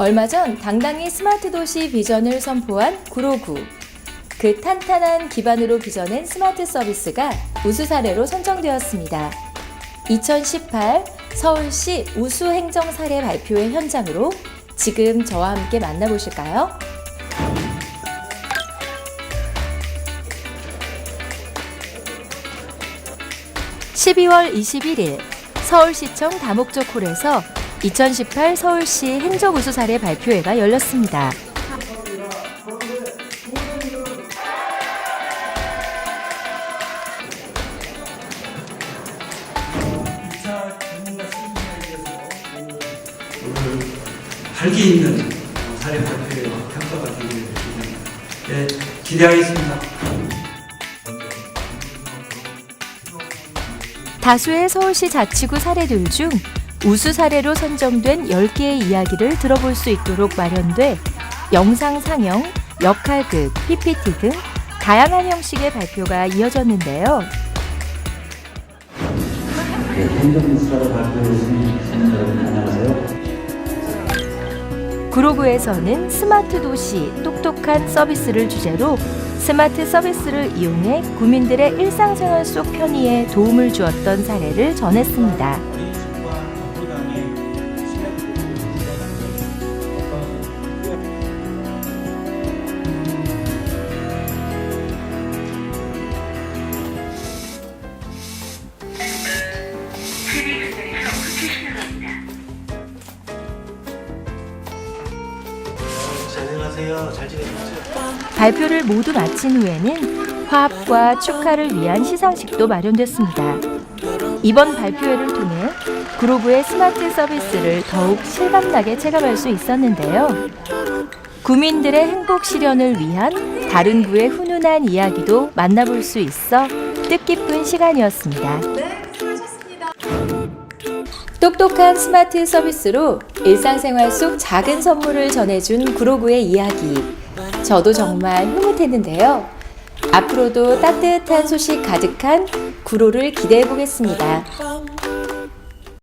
얼마 전 당당히 스마트 도시 비전을 선포한 구로구. 그 탄탄한 기반으로 빚어낸 스마트 서비스가 우수 사례로 선정되었습니다. 2018 서울시 우수 행정 사례 발표회 현장으로 지금 저와 함께 만나보실까요? (12월 21일) 서울시청 다목적 홀에서 2018 서울시 행정우수 사례 발표회가 열렸습니다. 활기 있는 사례 발표에 평가가 되기를. 네, 기대하겠습니다. 다수의 서울시 자치구 사례들 중 우수 사례로 선정된 10개의 이야기를 들어볼 수 있도록 마련돼 영상 상영, 역할극, PPT 등 다양한 형식의 발표가 이어졌는데요. 네, 행정수사를 발표해주신 시민 여러분 안녕하세요. 구로구에서는 스마트 도시 똑똑한 서비스를 주제로 스마트 서비스를 이용해 구민들의 일상생활 속 편의에 도움을 주었던 사례를 전했습니다. 안녕하세요. 잘 지내셨죠? 발표를 모두 마친 후에는 화합과 축하를 위한 시상식도 마련됐습니다. 이번 발표회를 통해 그로브의 스마트 서비스를 더욱 실감나게 체감할 수 있었는데요. 구민들의 행복 실현을 위한 다른 구의 훈훈한 이야기도 만나볼 수 있어 뜻깊은 시간이었습니다. 똑똑한 스마트 서비스로 일상생활 속 작은 선물을 전해준 구로구의 이야기. 저도 정말 흐뭇했는데요. 앞으로도 따뜻한 소식 가득한 구로를 기대해 보겠습니다.